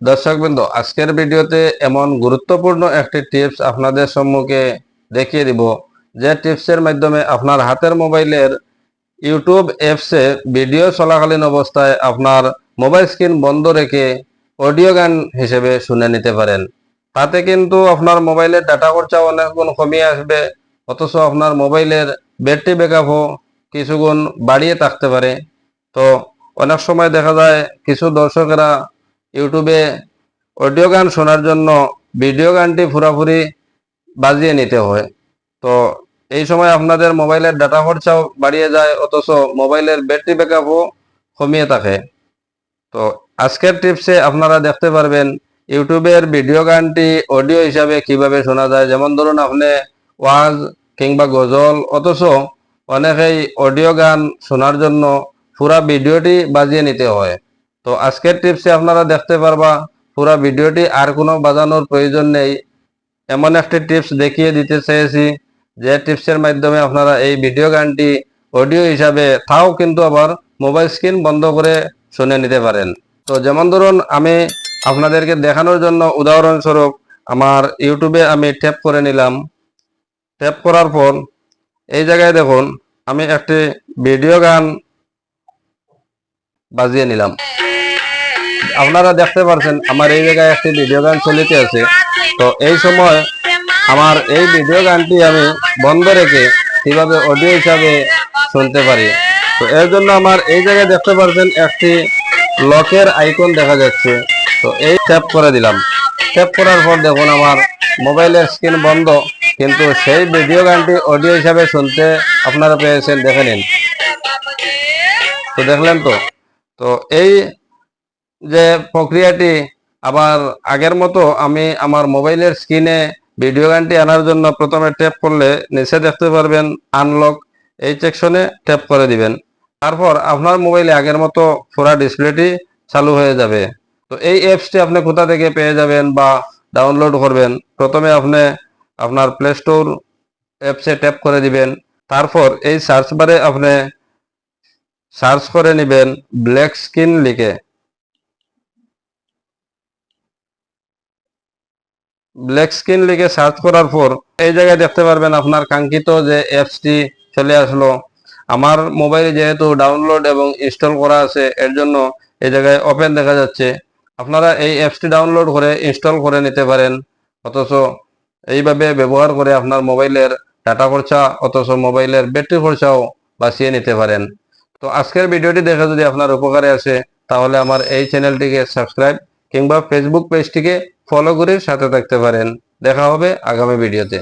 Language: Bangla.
দর্শকবৃন্দ আজকের ভিডিওতে এমন গুরুত্বপূর্ণ একটি টিপস আপনাদের সম্মুখে দেখিয়ে দিব, যে টিপসের মাধ্যমে আপনার হাতের মোবাইলের ইউটিউব অ্যাপসে ভিডিও চলাকালীন অবস্থায় আপনার মোবাইল স্ক্রিন বন্ধ রেখে অডিও গান হিসেবে শুনে নিতে পারেন। তাতে কিন্তু আপনার মোবাইলের ডাটা খরচা অনেক গুণ কমিয়ে আসবে, অথচ আপনার মোবাইলের ব্যাটারি ব্যাকআপও কিছু গুণ বাড়িয়ে থাকতে পারে। তো অনেক সময় দেখা যায়, কিছু দর্শকেরা ইউটিউবে অডিও গান শোনার জন্য ভিডিও গানটি পুরাপুরি বাজিয়ে নিতে হয়। তো এই সময় আপনাদের মোবাইলের ডাটা খরচাও বাড়িয়ে যায়, অথচ মোবাইলের ব্যাটারি ব্যাকআপও কমিয়ে থাকে। তো আজকের টিপসে আপনারা দেখতে পারবেন ইউটিউবের ভিডিও গানটি অডিও হিসাবে কীভাবে শোনা যায়। যেমন ধরুন, আপনি ওয়াজ কিংবা গজল, অথচ অনেকেই অডিও গান শোনার জন্য পুরা ভিডিওটি বাজিয়ে নিতে হয়। তো আজকের টিপসে আপনারা দেখতে পারবা, পুরা ভিডিওটি আর কোনো বাজানোর প্রয়োজন নেই। এমন একটি টিপস দেখিয়ে দিতে চেয়েছি, যে টিপসের মাধ্যমে আপনারা এই ভিডিও গানটি অডিও হিসাবে তাও কিন্তু আবার মোবাইল স্ক্রিন বন্ধ করে শুনে নিতে পারেন। তো যেমন ধরুন, আমি আপনাদেরকে দেখানোর জন্য উদাহরণস্বরূপ, আমার ইউটিউবে আমি ট্যাপ করে নিলাম। ট্যাপ করার পর, এই জায়গায় দেখুন, আমি একটি ভিডিও গান বাজিয়ে নিলাম। আপনারা দেখতে পারছেন, আমার এই জায়গায় একটি ভিডিও গান চলিতে আছে। তো এই সময় আমার এই ভিডিও গানটি আমি বন্ধ রেখে কীভাবে অডিও হিসাবে শুনতে পারি? তো এর জন্য আমার এই জায়গায় দেখতে পারছেন, একটি লকের আইকন দেখা যাচ্ছে। তো এই ট্যাপ করে দিলাম। ট্যাপ করার পর দেখুন, আমার মোবাইলের স্ক্রিন বন্ধ, কিন্তু সেই ভিডিও গানটি অডিও হিসাবে শুনতে আপনারা পেয়েছেন, দেখে নিন। তো দেখলেন তো? তো এই যে প্রক্রিয়াটি আবার আগের মতো আমি আমার মোবাইলের স্ক্রিনে ভিডিও গানটি আনার জন্য প্রথমে ট্যাপ করলে নিচে দেখতে পারবেন আনলক এই সেকশনে ট্যাপ করে দিবেন। তারপর আপনার মোবাইলে আগের মতো পুরা ডিসপ্লেটি চালু হয়ে যাবে। তো এই অ্যাপসটি আপনি কোথা থেকে পেয়ে যাবেন বা ডাউনলোড করবেন? প্রথমে আপনি আপনার প্লে স্টোর অ্যাপসে ট্যাপ করে দিবেন। তারপর এই সার্চ বারে আপনি সার্চ করে নেবেন ব্ল্যাক স্ক্রিন লিখে। ব্ল্যাক স্ক্রিন লিখে সার্চ করার পর এই জায়গায় দেখতে পারবেন আপনার কাঙ্ক্ষিত যে অ্যাপসটি চলে আসলো। আমার মোবাইলে যেহেতু ডাউনলোড এবং ইনস্টল করা আছে, এর জন্য এই জায়গায় ওপেন দেখা যাচ্ছে। আপনারা এই অ্যাপসটি ডাউনলোড করে ইনস্টল করে নিতে পারেন। অথচ এইভাবে ব্যবহার করে আপনার মোবাইলের ডাটা খরচা, অথচ মোবাইলের ব্যাটারি খরচাও বাঁচিয়ে নিতে পারেন। তো আজকের ভিডিওটি দেখে যদি আপনার উপকারে আসে, তাহলে আমার এই চ্যানেলটিকে সাবস্ক্রাইব কিংবা ফেসবুক পেজটিকে ফলো করে সাথে থাকতে পারেন। দেখা হবে আগামী ভিডিওতে।